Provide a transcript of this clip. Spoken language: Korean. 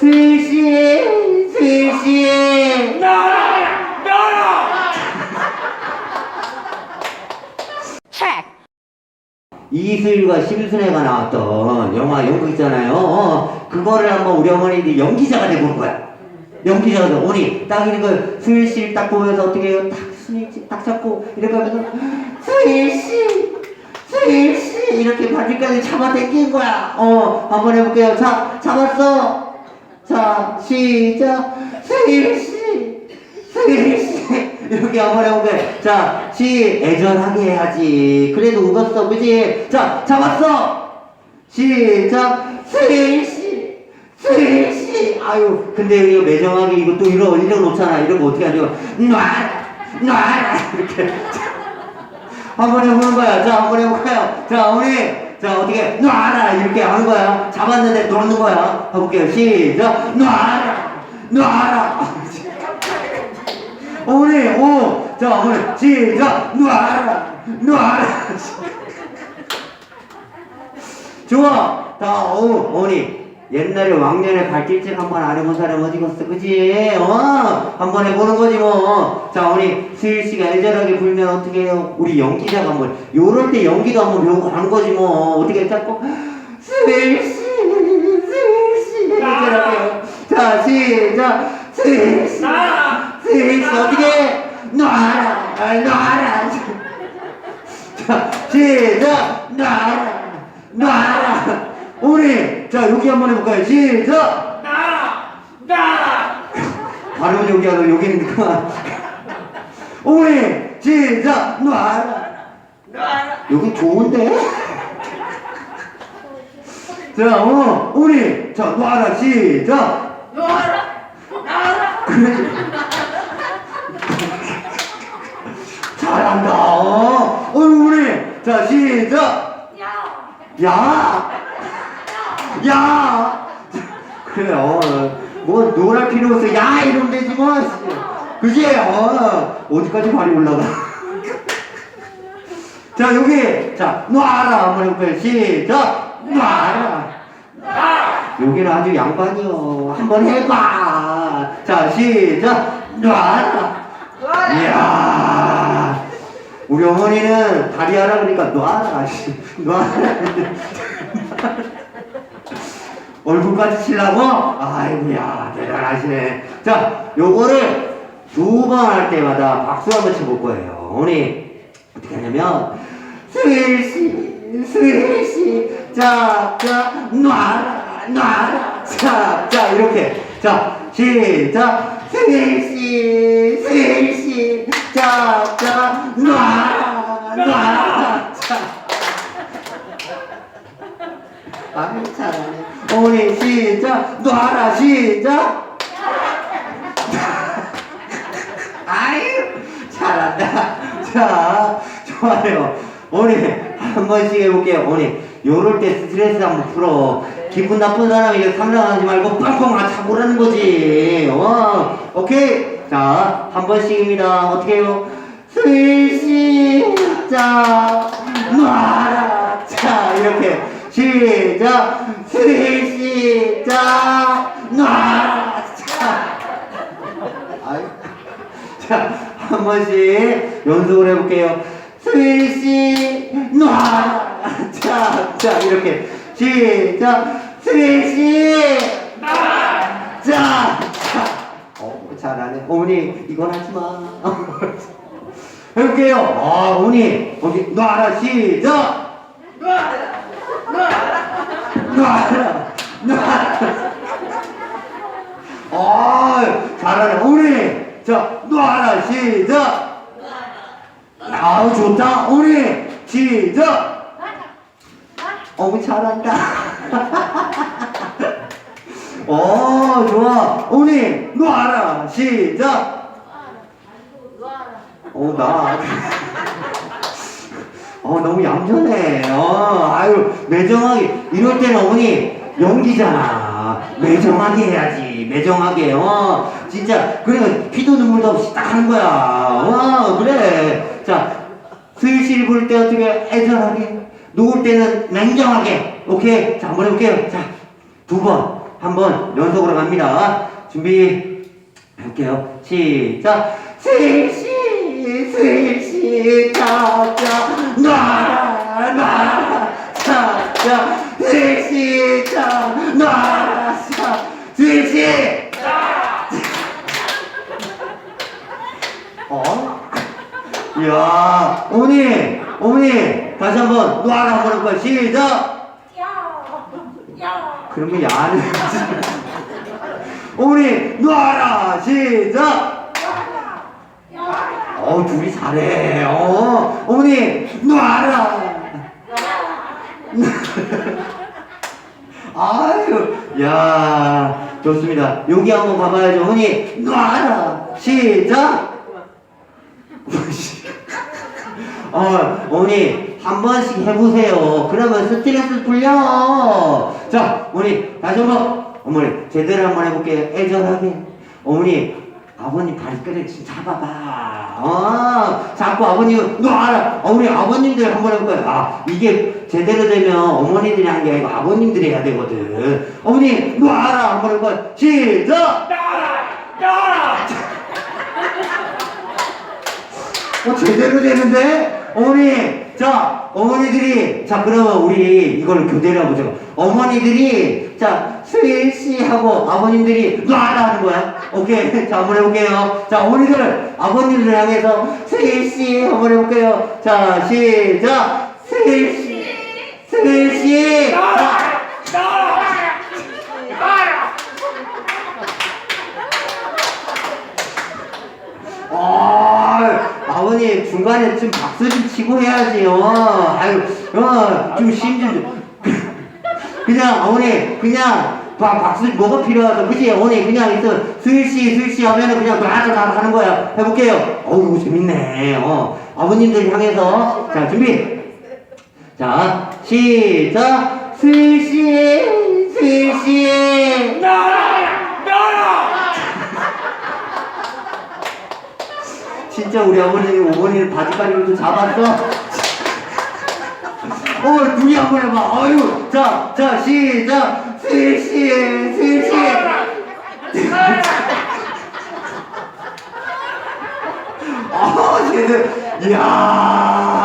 스윗씨, 스윗씨. 나라! 나라! 이슬과 심순애가 나왔던 영화 연극 있잖아요. 어, 그거를 한번 우리 어머니들이 연기자가 돼보는 거야. 연기자가 돼. 오니 딱 이런 걸 스윗씨 딱 보면서 어떻게 해요? 딱 스윗씨 딱 잡고 이렇게 하면서 스윗씨, 스윗씨 이렇게 바지까지 잡아 당긴 거야. 어, 한번 해볼게요. 자, 잡았어. 자, 시작. 스윗씨, 스윗씨. 이렇게 한번 해볼게. 자, 시 애절하게 해야지. 그래도 웃었어, 그지? 자, 잡았어. 시작. 스윗씨, 스윗씨. 아유, 근데 이거 매정하게 이거 또 이러 이러 놓잖아. 이런 거 어떻게 하죠? 놔라, 놔라 이렇게. 한번 해보는 거야. 자, 한번 해볼까요? 자, 우리. 자, 어떻게, 놔라! 이렇게 하는 거야. 잡았는데 놓는 거야. 해볼게요. 시작. 놔라! 놔라! 어머니, 오! 자, 어머니, 시작! 놔라! 놔라! 좋아! 자, 어, 어머니. 옛날에 왕년에 발길질 한번 안 해본 사람 어디 갔어, 그지? 어, 한번 해보는 거지 뭐. 자, 우리 수일 씨가 애절하게 불면 어떻게 해요? 우리 연기자가 한번, 요럴 때 연기도 한번 배우고 가는 거지 뭐. 어떻게 자꾸, 수일 씨, 수일 씨, 애절하게. 해요. 자, 시작. 수일 씨, 나라! 수일 씨, 어떻게 해? 놔라, 놔라. 자, 시작! 놔라! 놔라! 우리, 자, 여기 한번 해볼까요? 시작! 나라! 나라! 발음은 여기 하고 그만. 우리, 시작! 놔라! 나라! 여기 좋은데? 자, 어, 우리, 자, 놔라, 시작! 나라! 나라! 그래. 잘한다. 어, 어, 우리, 자, 시작! 야! 야! 그래, 어, 뭐, 놀랄 필요 없어. 야! 이러면 되지, 뭐. 그지? 어, 어디까지 발이 올라가. 자, 여기, 자, 놔라. 한번 해볼까요? 시작! 놔라. 여기는 아주 양반이요. 한번 해봐. 자, 시작! 놔라. 이야. 우리 어머니는 다리 하라 그러니까 놔라. 씨. 놔라. 얼굴까지 치려고? 아이고야, 대단하시네. 자, 요거를 두 번 할 때마다 박수 한번 쳐볼 거예요. 어머니, 어떻게 하냐면, 스윗씨, 스윗씨, 자, 자, 놔라, 놔라, 자, 자, 이렇게. 자, 시작. 스윗씨, 스윗씨, 자, 자, 놔라, 놔라, 자. 아유 잘하네. 어머니 시작. 놔라 시작. 아유 잘한다. 자 좋아요. 어머니 한 번씩 해볼게요. 어머니 요럴 때 스트레스 한번 풀어. 기분 나쁜 사람에게 상상하지 말고 빵빵 맞춰보라는 거지. 어 오케이. 자 한 번씩입니다. 어떻게 해요? 시작 놔라. 자 이렇게 시작 시작 놔라 자 아이, 자, 한 번씩 연습을 해볼게요. 스윗이 놔라. 자, 자, 이렇게. 시작. 스윗이 놔라. 자, 자. 어, 잘하네. 어머니, 이건 하지 마. 해볼게요. 아, 어머니, 어디, 놔라. 시작. 놔라. 아, 잘하네. 우리, 자, 놔라, 시작. 아우, 좋다. 우리, 시작. 어우, 잘한다. 어, 좋아. 우리, 놔라, 시작. 어, 나. 어, 너무 얌전해. 어, 아유, 매정하게. 이럴 때는 어머니, 연기잖아. 매정하게 해야지. 매정하게. 어, 진짜. 그래, 피도 눈물도 없이 딱 하는 거야. 어, 그래. 자, 슬실 부를 때 어떻게 애절하게. 녹을 때는 냉정하게. 오케이. 자, 한번 해볼게요. 자, 두 번. 한 번 연속으로 갑니다. 준비 할게요. 시작. 스시 스시 차차 놔라 놔라 차차 스시 차 놔라 차 스시 어? 이야 어머니 어머니 다시 한 번 놔라 한번 해볼까요? 시작! 그런 거 야는 어머니 놔라! 시작! 어 둘이 잘해. 어 어머니 놔라! 아유 야 좋습니다. 여기 한번 봐봐야죠. 어머니 놔라! 시작 어, 어머니 한 번씩 해보세요. 그러면 스트레스 풀려. 자, 어머니 다시 한번 어머니 제대로 한번 해볼게요. 애절하게. 어머니 아버님 발끝을 좀 잡아봐. 어, 자꾸 아버님 놔라. 어머니 아버님들 한번 해볼까요? 아, 이게 제대로 되면 어머니들이 한 게 아니고 아버님들이 해야 되거든. 어머니 놔라 한번 해볼까요? 시작. 나라 나라 어, 제대로 되는데? 어머니, 자, 어머니들이, 자, 그러면 우리 이걸 교대로 해보자. 어머니들이, 자, 스윗시 하고 아버님들이 놔라 하는 거야. 오케이. 자, 한번 해볼게요. 자, 어머니들, 아버님들 향해서 스윗시 한번 해볼게요. 자, 시작. 스윗시. 자, 나라 나라 나라 아, 아버님 중간에 좀 박수 좀 치고 해야지요. 아유, 어, 좀 심좀 좀. 그냥 어머니 그냥 박 박수 뭐가 필요하서 그지 어머니 그냥 있어 스윗시 스윗시 하면은 그냥 나가 하는 거야. 해볼게요. 어우 재밌네. 어, 아버님들 향해서 자 준비. 자 시작 스윗시 스윗시. 나라 나라 진짜 우리 아버님 어머니를 바지가리로 좀 잡았어? 어, 눈이 한번 해봐. 아유, 자, 자, 시작. 스시, 스시. 아, 쟤들, 이야.